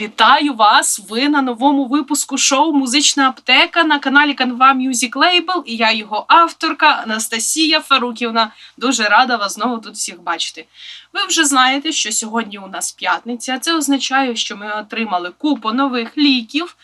Вітаю вас! Ви на новому випуску шоу Музична аптека на каналі Canva Music Label і я його авторка Анастасія Фаруківна. Дуже рада вас знову тут всіх бачити. Ви вже знаєте, що сьогодні у нас п'ятниця. Це означає, що ми отримали купу нових ліків.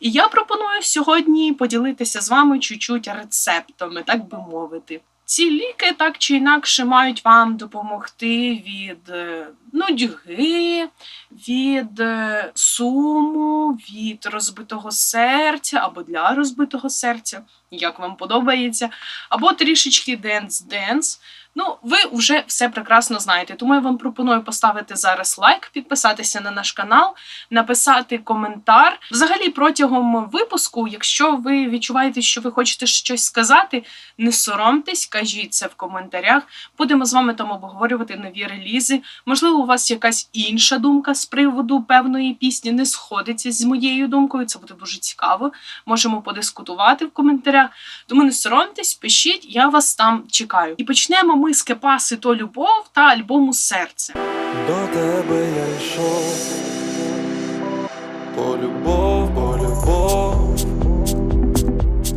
І я пропоную сьогодні поділитися з вами чуть-чуть рецептами, так би мовити. Ці ліки так чи інакше мають вам допомогти від е, нудьги, від е, суму, від розбитого серця або для розбитого серця, як вам подобається, або трішечки денс-денс. Ну, ви вже все прекрасно знаєте, тому я вам пропоную поставити зараз лайк, підписатися на наш канал, написати коментар. Взагалі, протягом випуску, якщо ви відчуваєте, що ви хочете щось сказати, не соромтесь, кажіть це в коментарях. Будемо з вами там обговорювати нові релізи. Можливо, у вас якась інша думка з приводу певної пісні не сходиться з моєю думкою. Це буде дуже цікаво. Можемо подискутувати в коментарях. Тому не соромтесь, пишіть, я вас там чекаю. І почнемо ми з то любов та альбому Серце. До тебе я йшов, по любов, по любов.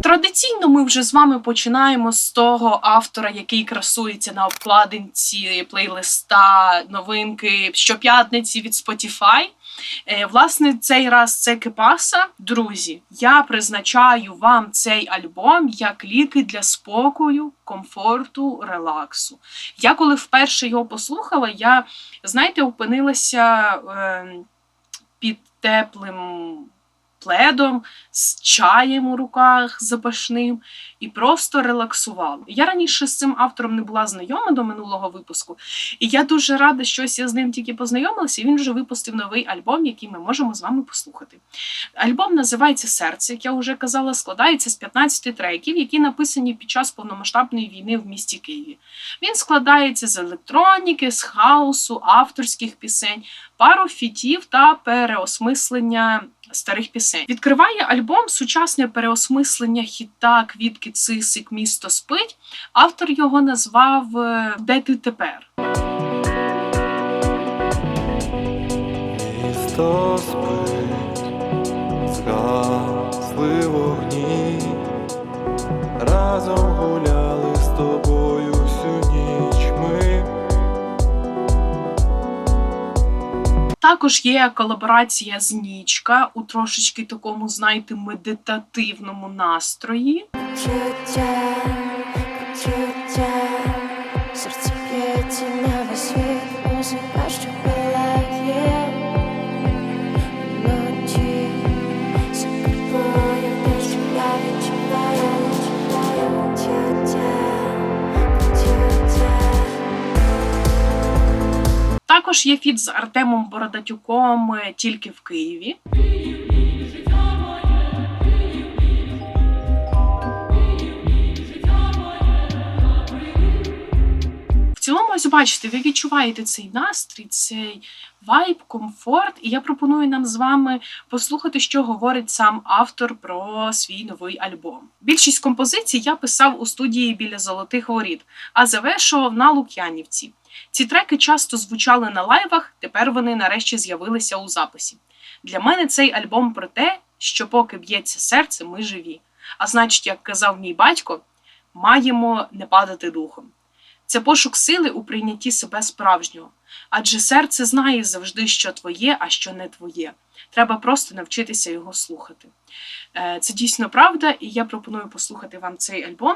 Традиційно ми вже з вами починаємо з того автора, який красується на обкладинці плейлиста новинки щоп'ятниці від Spotify. Е, Власне, цей раз це Кепаса. Друзі, я призначаю вам цей альбом як ліки для спокою, комфорту, релаксу. Я коли вперше його послухала, я, знаєте, опинилася е, під теплим пледом, з чаєм у руках запашним і просто релаксувала. Я раніше з цим автором не була знайома до минулого випуску, і я дуже рада, що ось я з ним тільки познайомилася. і Він вже випустив новий альбом, який ми можемо з вами послухати. Альбом називається Серце, як я вже казала, складається з 15 треків, які написані під час повномасштабної війни в місті Києві. Він складається з електроніки, з хаосу, авторських пісень, пару фітів та переосмислення старих пісень. Відкриває альбом сучасне переосмислення хіта Квітки Цисик Місто спить. Автор його назвав е, Де ти тепер? Місто спить, згасли вогні, разом гуляли з тобою всю ніч Також є колаборація з Нічка у трошечки такому, знаєте, медитативному настрої. Також є фіт з Артемом Бородатюком е, тільки в Києві. В цілому, ось бачите, ви відчуваєте цей настрій, цей вайб, комфорт. І я пропоную нам з вами послухати, що говорить сам автор про свій новий альбом. Більшість композицій я писав у студії біля золотих воріт, а завершував на Лук'янівці. Ці треки часто звучали на лайвах, тепер вони нарешті з'явилися у записі. Для мене цей альбом про те, що поки б'ється серце, ми живі. А значить, як казав мій батько, маємо не падати духом. Це пошук сили у прийнятті себе справжнього. Адже серце знає завжди, що твоє, а що не твоє. Треба просто навчитися його слухати. Е, Це дійсно правда, і я пропоную послухати вам цей альбом,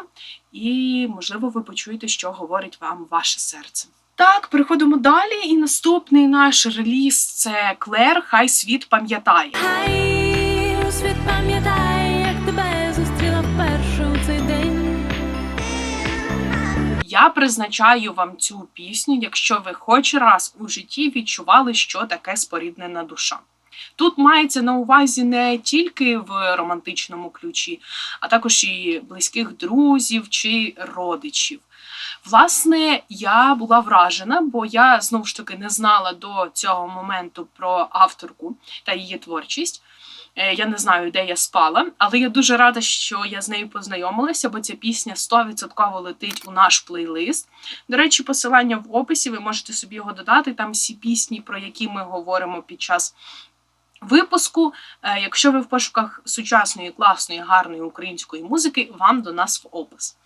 і, можливо, ви почуєте, що говорить вам ваше серце. Так, переходимо далі. І наступний наш реліз це Клер, Хай світ пам'ятає. Хай світ пам'ятає, Я призначаю вам цю пісню, якщо ви хоч раз у житті відчували, що таке споріднена душа. Тут мається на увазі не тільки в романтичному ключі, а також і близьких друзів чи родичів. Власне, я була вражена, бо я знову ж таки не знала до цього моменту про авторку та її творчість. Е, Я не знаю, де я спала, але я дуже рада, що я з нею познайомилася, бо ця пісня 100% летить у наш плейлист. До речі, посилання в описі, ви можете собі його додати. Там всі пісні, про які ми говоримо під час випуску. Е, Якщо ви в пошуках сучасної, класної, гарної української музики, вам до нас в опис.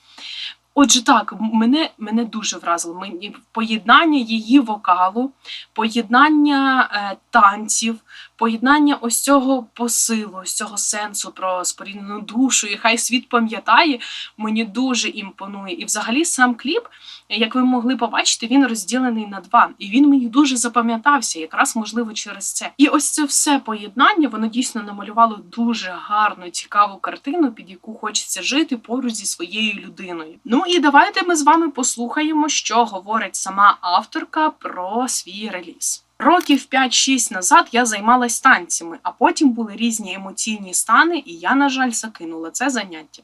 Отже, так, мене, мене дуже вразило. Мені поєднання її вокалу, поєднання е, танців, поєднання ось цього посилу, ось цього сенсу про споріднену душу, і хай світ пам'ятає, мені дуже імпонує. І взагалі сам кліп, як ви могли побачити, він розділений на два. І він мені дуже запам'ятався, якраз можливо через це. І ось це все поєднання, воно дійсно намалювало дуже гарну, цікаву картину, під яку хочеться жити поруч зі своєю людиною. Ну і давайте ми з вами послухаємо, що говорить сама авторка про свій реліз. Років 5-6 назад я займалась танцями, а потім були різні емоційні стани, і я, на жаль, закинула це заняття.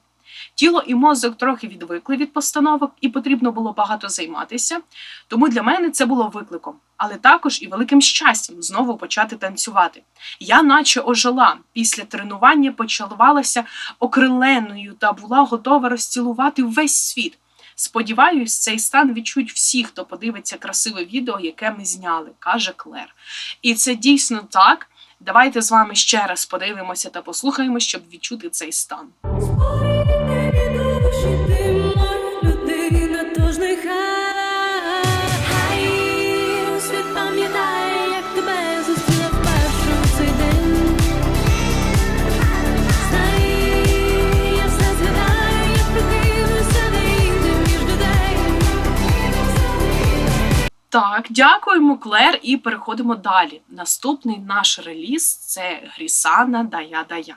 Тіло і мозок трохи відвикли від постановок, і потрібно було багато займатися. Тому для мене це було викликом, але також і великим щастям знову почати танцювати. Я, наче ожила, після тренування почалувалася окриленою та була готова розцілувати весь світ. Сподіваюсь, цей стан відчують всі, хто подивиться красиве відео, яке ми зняли, каже Клер. І це дійсно так. Давайте з вами ще раз подивимося та послухаємо, щоб відчути цей стан. Нехай світ пам'ятає, як тебе зустріла вперше у цей день. Знай, я все згадаю, як прикинуся не між людей. Так, дякуємо, Клер, і переходимо далі. Наступний наш реліз це Грісана Дая Дая.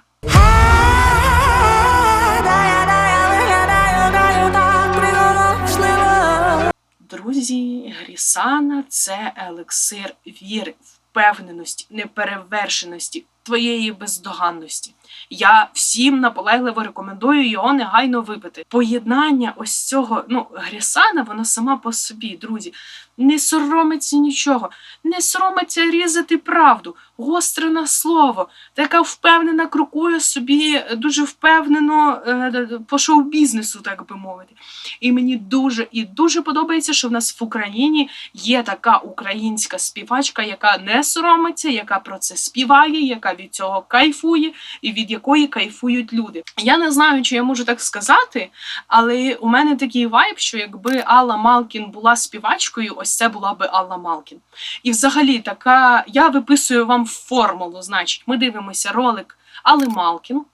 Друзі, Грісана це елексир віри, впевненості, неперевершеності, твоєї бездоганності. Я всім наполегливо рекомендую його негайно випити. Поєднання ось цього, ну, Грісана, вона сама по собі, друзі, не соромиться нічого, не соромиться різати правду, гостре на слово, така впевнена крокує собі дуже впевнено е, по шоу-бізнесу, так би мовити. І мені дуже і дуже подобається, що в нас в Україні є така українська співачка, яка не соромиться, яка про це співає, яка від цього кайфує і від якої кайфують люди. Я не знаю, чи я можу так сказати, але у мене такий вайб, що якби Алла Малкін була співачкою, ось це була би Алла Малкін. І взагалі така, я виписую вам формулу. Значить, ми дивимося ролик Алли Малкін,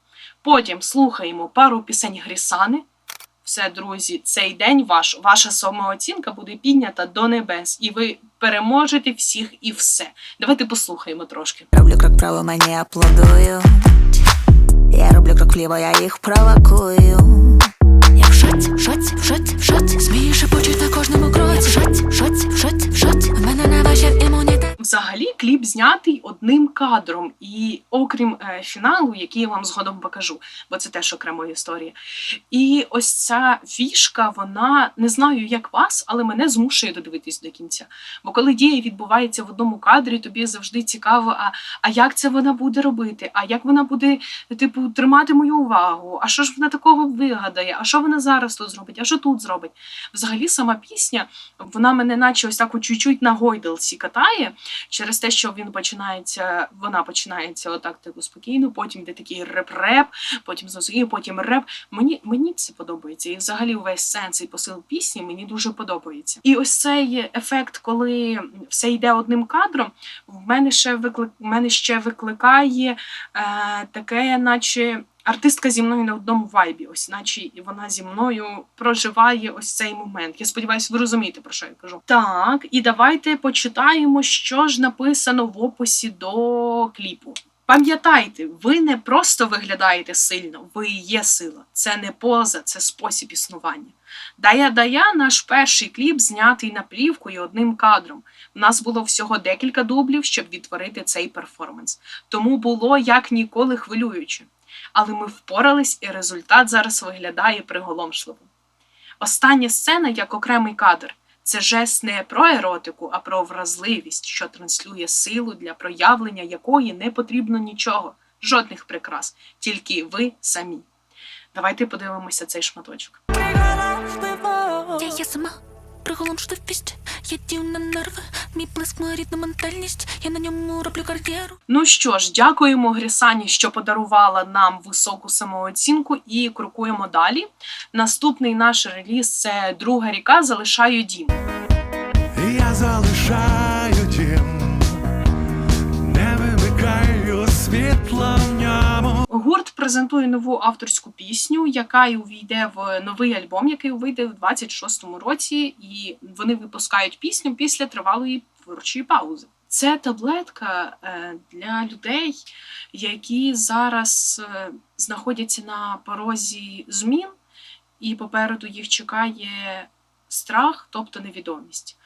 потім слухаємо пару пісень Грісани. Все, друзі, цей день ваш, ваша самооцінка буде піднята до небес, і ви переможете всіх і все. Давайте послухаємо трошки. Роблю крок право, мені аплодують. Я роблю крок вліво, я їх провокую. Я в шоці, в шоці, в шоці, в шоці. Смію шепочуть на кожному кроці. В шоці, в шоці, в мене на ваші імунітет. Взагалі кліп знятий одним кадром, і окрім е, фіналу, який я вам згодом покажу, бо це теж окрема історія. І ось ця фішка, вона не знаю, як вас, але мене змушує додивитись до кінця. Бо коли дія відбувається в одному кадрі, тобі завжди цікаво, а, а як це вона буде робити? А як вона буде, типу, тримати мою увагу? А що ж вона такого вигадає? А що вона зараз тут зробить? А що тут зробить? Взагалі, сама пісня, вона мене, наче ось так от чуть-чуть на гойдалці катає через те, що він починається, вона починається отак типу спокійно, потім йде такий реп-реп, потім зовсім, потім реп. Мені, мені це подобається. І взагалі увесь сенс і посил пісні мені дуже подобається. І ось цей ефект, коли все йде одним кадром, в мене ще виклик, в мене ще викликає е, таке, наче. Артистка зі мною на одному вайбі, ось наче і вона зі мною проживає ось цей момент. Я сподіваюся, ви розумієте, про що я кажу. Так, і давайте почитаємо, що ж написано в описі до кліпу. Пам'ятайте, ви не просто виглядаєте сильно, ви є сила. Це не поза, це спосіб існування. Дая Дая наш перший кліп знятий на плівку і одним кадром. У нас було всього декілька дублів, щоб відтворити цей перформанс. Тому було як ніколи хвилююче. Але ми впорались, і результат зараз виглядає приголомшливо. Остання сцена як окремий кадр. Це жест не про еротику, а про вразливість, що транслює силу, для проявлення якої не потрібно нічого, жодних прикрас, тільки ви самі. Давайте подивимося цей шматочок. Я є сама приголомшливість. Я дію на нерви, мій блиск, моя рідна ментальність. Я на ньому роблю кар'єру. Ну що ж, дякуємо Грісані, що подарувала нам високу самооцінку, і крокуємо далі. Наступний наш реліз це друга ріка Залишаю дім. Я залишаю Гурт презентує нову авторську пісню, яка й увійде в новий альбом, який вийде в 26-му році, і вони випускають пісню після тривалої творчої паузи. Це таблетка е, для людей, які зараз е, знаходяться на порозі змін, і попереду їх чекає страх, тобто невідомість.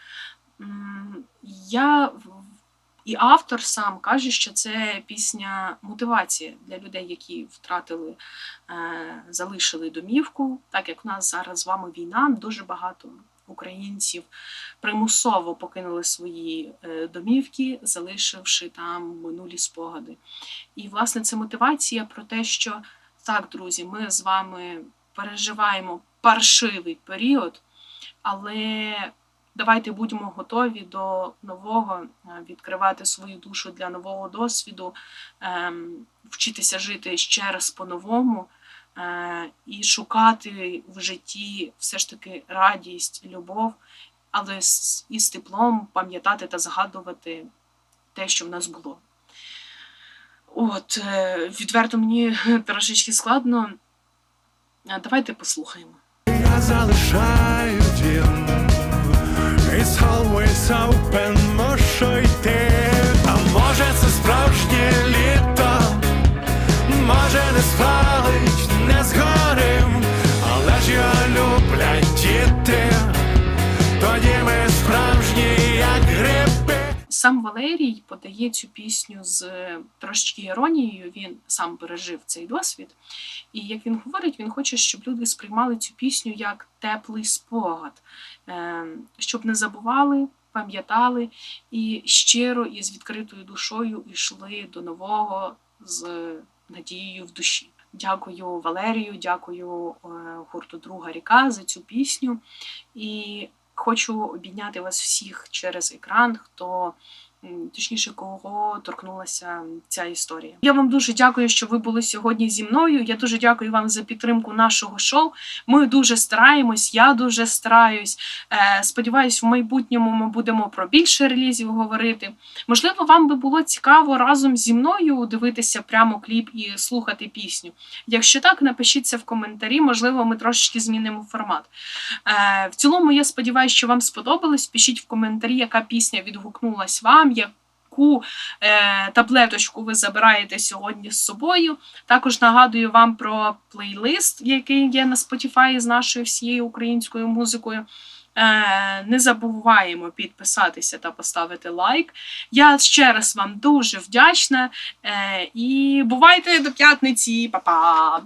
Я і автор сам каже, що це пісня мотивація для людей, які втратили, е, залишили домівку. Так як в нас зараз з вами війна, дуже багато українців примусово покинули свої е, домівки, залишивши там минулі спогади. І, власне, це мотивація про те, що так, друзі, ми з вами переживаємо паршивий період, але давайте будьмо готові до нового, е, відкривати свою душу для нового досвіду, ем, вчитися жити ще раз по-новому е, і шукати в житті все ж таки радість, любов, але з, із теплом пам'ятати та згадувати те, що в нас було. От, е, відверто мені трошечки складно. Давайте послухаємо. Я залишаю open, можу йти. А може це справжнє літо, може не спалить, не згорим, але ж його люблять діти. Тоді ми справжні, як гриби. Сам Валерій подає цю пісню з е, трошки іронією. Він сам пережив цей досвід. І як він говорить, він хоче, щоб люди сприймали цю пісню як теплий спогад, е, щоб не забували, пам'ятали і щиро і з відкритою душою йшли до нового з надією в душі. Дякую Валерію, дякую е, гурту Друга ріка за цю пісню. І хочу обійняти вас всіх через екран, хто точніше, кого торкнулася ця історія. Я вам дуже дякую, що ви були сьогодні зі мною. Я дуже дякую вам за підтримку нашого шоу. Ми дуже стараємось, я дуже стараюсь. Е, сподіваюсь, в майбутньому ми будемо про більше релізів говорити. Можливо, вам би було цікаво разом зі мною дивитися прямо кліп і слухати пісню. Якщо так, напишіть це в коментарі, можливо, ми трошечки змінимо формат. Е, в цілому, я сподіваюся, що вам сподобалось. Пишіть в коментарі, яка пісня відгукнулась вам, яку е, таблеточку ви забираєте сьогодні з собою. Також нагадую вам про плейлист, який є на Spotify з нашою всією українською музикою. Е, не забуваємо підписатися та поставити лайк. Я ще раз вам дуже вдячна. Е, і бувайте до п'ятниці, Па-па!